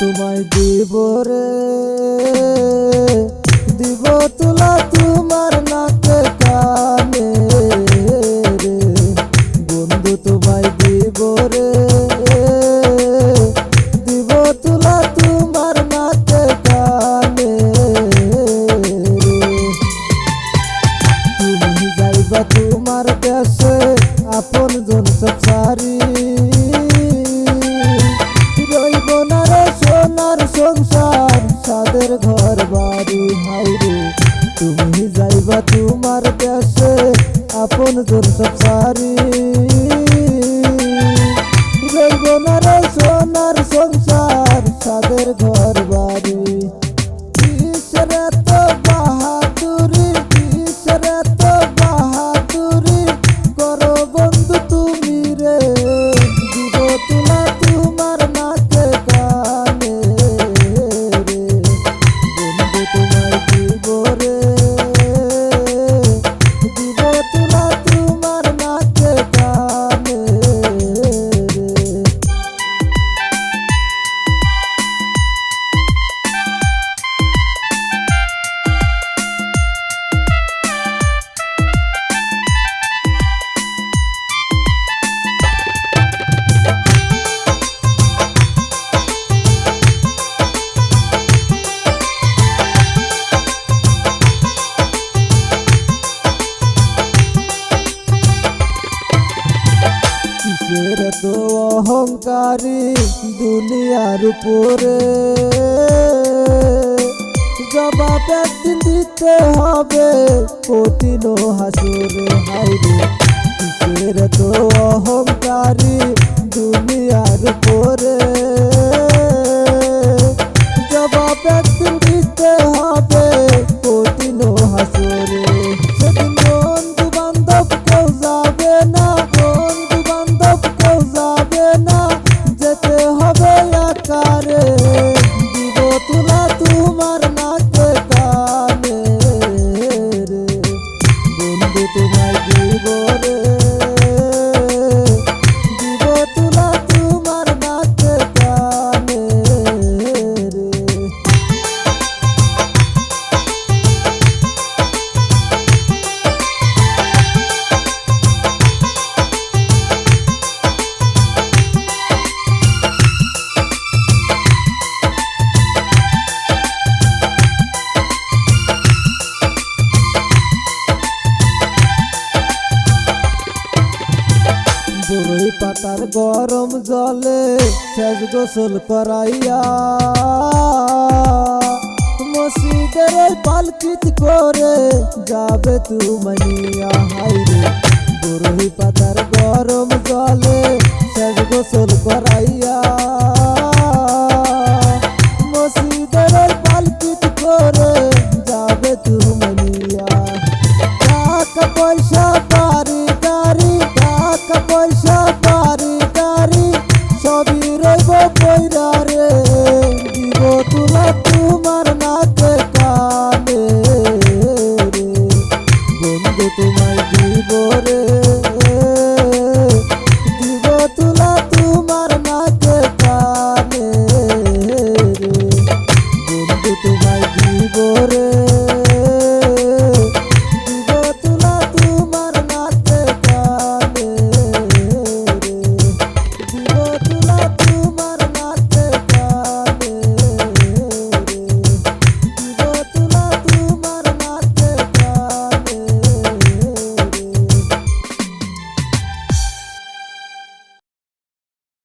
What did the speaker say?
তোমায় দিব রে। দিব তোলা তোমার নাকে কানে রে। বন্ধু তোমায় দিব রে। दोन जोर सब सारी কিসের তো অহংকারী দুনিয়ার উপরে? জবাব একদিন দিতে হবে, কঠিন হাসুরে হাইরে কিসের তো অহংকারী দুনিয়ার উপরে? পাতার গরম জলে শেষ গোসল করাইয়া। মসজিদের পালকিত করে যাবে তুমানিয়া হাইরে বড়ই পাতার গরম রইব পয়রা রে দিব তুলা তোমার নাকে কানে রে। বন্ধু তোমায় দিব রে।